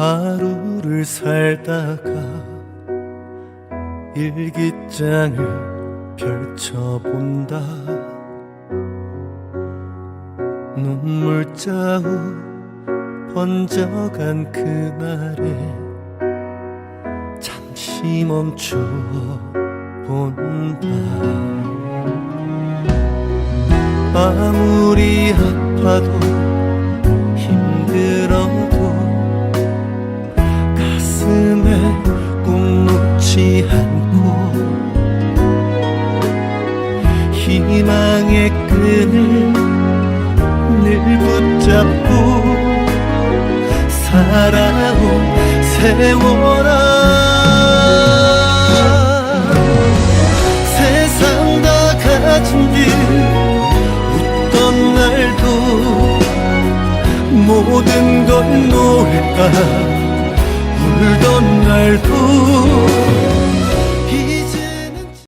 하루를 살다가 일기장을 펼쳐본다. 눈물자국 번져간 그날에 잠시 멈춰 본다. 아무리 아파도 꾹 놓지 않고 희망의 끈을 늘 붙잡고 살아온 세월아. 세상 다 가진 듯 웃던 날도 모든 걸 놓을까? 울던 날 뿐.